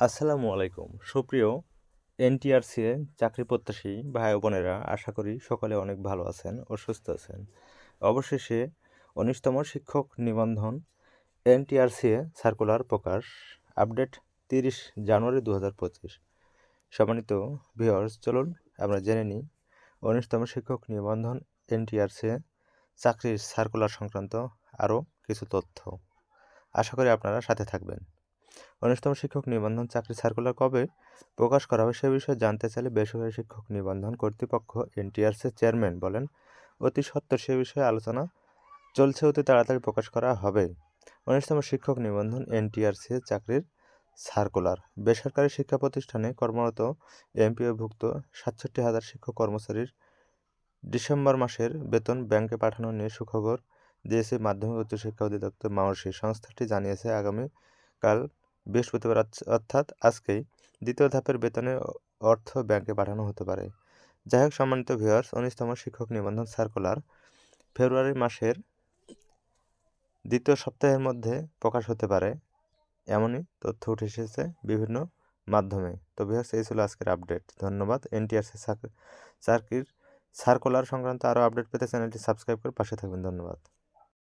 আসসালামু আলাইকুম। সুপ্রিয় এনটিআরসিএ চাকরি প্রত্যাশী ভাই বোনেরা, আশা করি সকলে অনেক ভালো আছেন ও সুস্থ আছেন। অবশেষে উনিশতম শিক্ষক নিবন্ধন এনটিআরসিএ সার্কুলার প্রকাশ, আপডেট তিরিশ জানুয়ারি দু হাজার পঁচিশ। সম্মানিত ভিওর্স চলুন আমরা জেনে নিই উনিশতম শিক্ষক নিবন্ধন এনটিআরসিএ চাকরির সার্কুলার সংক্রান্ত আরও কিছু তথ্য। আশা করি আপনারা সাথে থাকবেন। উনিশতম শিক্ষক নিবন্ধন চাকরি সার্কুলার কবে প্রকাশ করা হবে সে বিষয়ে জানতে চাইলে বেসরকারি শিক্ষক নিবন্ধন কর্তৃপক্ষ এনটিআরসির চেয়ারম্যান বলেন, অতি সত্বর সে বিষয়ে আলোচনা চলছে, অতি তাড়াতাড়ি প্রকাশ করা হবে। উনিশতম শিক্ষক নিবন্ধন এনটিআরসি চাকরির সার্কুলার বেসরকারি শিক্ষা প্রতিষ্ঠানে কর্মরত এমপিওভুক্ত সাতষট্টি হাজার শিক্ষক কর্মচারীর ডিসেম্বর মাসের বেতন ব্যাংকে পাঠানো নিয়ে সুখবর দিয়েছে মাধ্যমিক উচ্চশিক্ষা অধিদপ্তর। মাওসি সংস্থাটি জানিয়েছে আগামী কাল বৃহস্পতিবার অর্থাৎ আজকেই দ্বিতীয় ধাপের বেতনের অর্থ ব্যাংকে পাঠানো হতে পারে। যাই হোক, সম্মানিত ভিউয়ার্স, উনিশতম শিক্ষক নিবন্ধন সার্কুলার ফেব্রুয়ারি মাসের দ্বিতীয় সপ্তাহের মধ্যে প্রকাশ হতে পারে। এমনই তথ্য উঠে এসেছে বিভিন্ন মাধ্যমে। তো ভিউয়ার্স, এই ছিল আজকের আপডেট। ধন্যবাদ। এনটিআরসি সার্কির সার্কুলার সংক্রান্ত আরও আপডেট পেতে চ্যানেলটি সাবস্ক্রাইব করে পাশে থাকবেন। ধন্যবাদ।